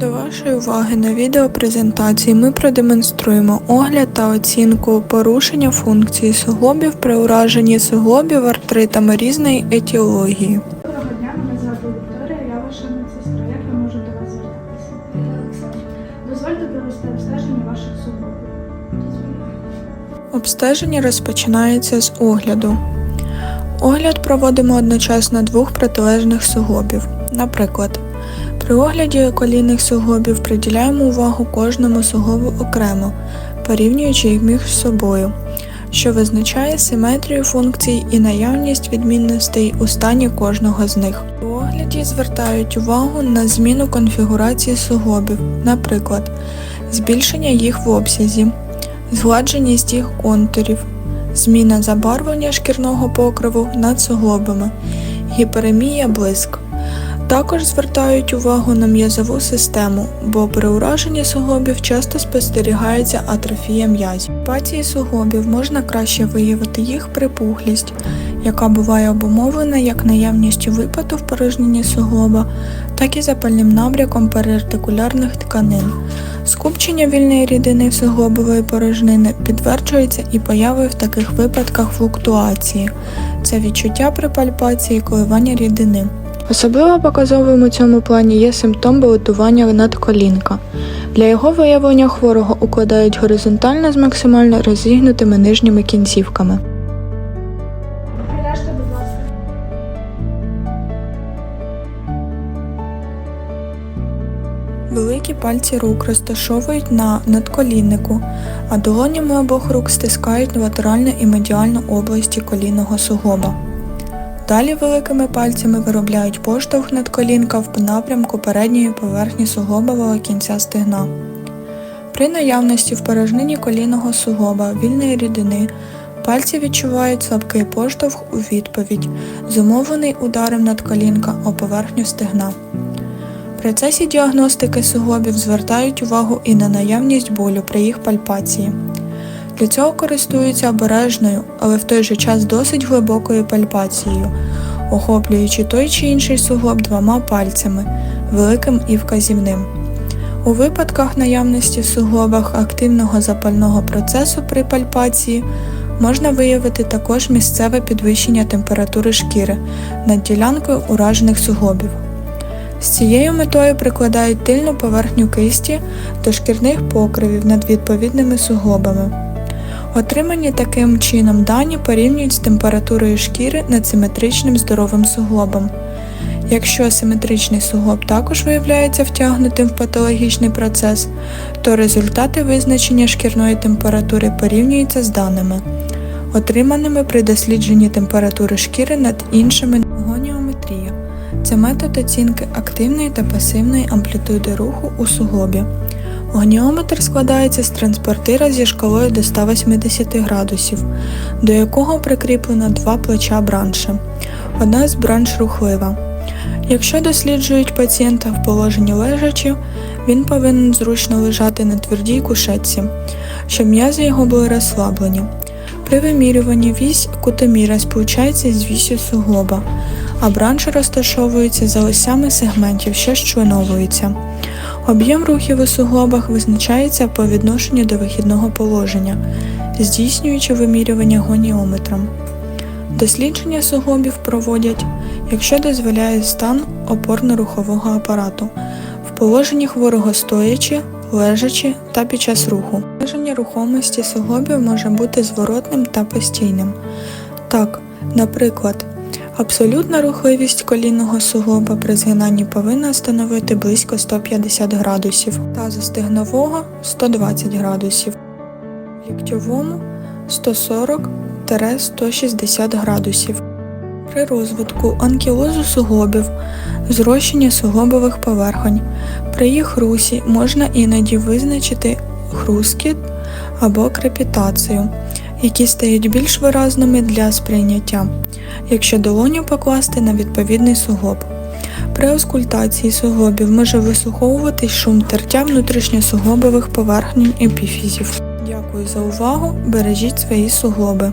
До вашої уваги на відеопрезентації ми продемонструємо огляд та оцінку порушення функції суглобів при ураженні суглобів артритами різної етіології. Доброго дня, мене звати Вікторія, я ваша медсестра. Як я можу до вас звертатися? Олександр. Дозвольте провести обстеження ваших суглобів. Обстеження розпочинається з огляду. Огляд проводимо одночасно двох протилежних суглобів. Наприклад, при огляді колінних суглобів приділяємо увагу кожному суглобу окремо, порівнюючи їх між собою, що визначає симетрію функцій і наявність відмінностей у стані кожного з них. У огляді звертають увагу на зміну конфігурації суглобів, наприклад, збільшення їх в обсязі, згладженість їх контурів, зміна забарвлення шкірного покриву над суглобами, гіперемія блиск. Також звертають увагу на м'язову систему, бо при ураженні суглобів часто спостерігається атрофія м'язів. Пації суглобів можна краще виявити їх припухлість, яка буває обумовлена як наявністю випаду в порожненні суглоба, так і запальним набряком периартикулярних тканин. Скупчення вільної рідини суглобової порожнини підтверджується і появою в таких випадках флуктуації. Це відчуття при пальпації коливання рідини. Особливо показовим у цьому плані є симптом балотування надколінка. Для його виявлення хворого укладають горизонтально з максимально розігнутими нижніми кінцівками. Великі пальці рук розташовують на надколіннику, а долонями обох рук стискають латеральну і медіальну області колінного суглоба. Далі великими пальцями виробляють поштовх надколінка в напрямку передньої поверхні суглобового кінця стегна. При наявності в порожнині колінного суглоба вільної рідини пальці відчувають слабкий поштовх у відповідь, зумовлений ударом надколінка о поверхню стегна. В процесі діагностики суглобів звертають увагу і на наявність болю при їх пальпації. Для цього користуються обережною, але в той же час досить глибокою пальпацією, охоплюючи той чи інший суглоб двома пальцями, великим і вказівним. У випадках наявності в суглобах активного запального процесу при пальпації можна виявити також місцеве підвищення температури шкіри над ділянкою уражених суглобів. З цією метою прикладають тильну поверхню кисті до шкірних покривів над відповідними суглобами. Отримані таким чином дані порівнюють з температурою шкіри над симетричним здоровим суглобом. Якщо симетричний суглоб також виявляється втягнутим в патологічний процес, то результати визначення шкірної температури порівнюються з даними, отриманими при дослідженні температури шкіри над іншими гоніометрія. Це метод оцінки активної та пасивної амплітуди руху у суглобі. Гоніометр складається з транспортира зі шкалою до 180 градусів, до якого прикріплено два плеча бранши. Одна з бранш рухлива. Якщо досліджують пацієнта в положенні лежачі, він повинен зручно лежати на твердій кушетці, щоб м'язи його були розслаблені. При вимірюванні вісь кутоміра сполучається з вісю суглоба, а бранші розташовуються за осями сегментів, що щленовуються. Об'єм рухів у суглобах визначається по відношенню до вихідного положення, здійснюючи вимірювання гоніометром. Дослідження суглобів проводять, якщо дозволяє стан опорно-рухового апарату, в положенні хворого стоячи, лежачи та під час руху. Обмеження рухомості суглобів може бути зворотним та постійним. Так, наприклад, Абсолютна рухливість колінного суглоба при згинанні повинна становити близько 150 градусів, тазостегнового 120 градусів, ліктьовому 140-160 градусів. При розвитку анкілозу суглобів, зрощення суглобових поверхонь, при їх русі можна іноді визначити хрускіт або крепітацію, які стають більш виразними для сприйняття якщо долоню покласти на відповідний суглоб. При оскультації суглобів може вислуховуватись шум тертя внутрішньосуглобових поверхнень епіфізів. Дякую за увагу! Бережіть свої суглоби!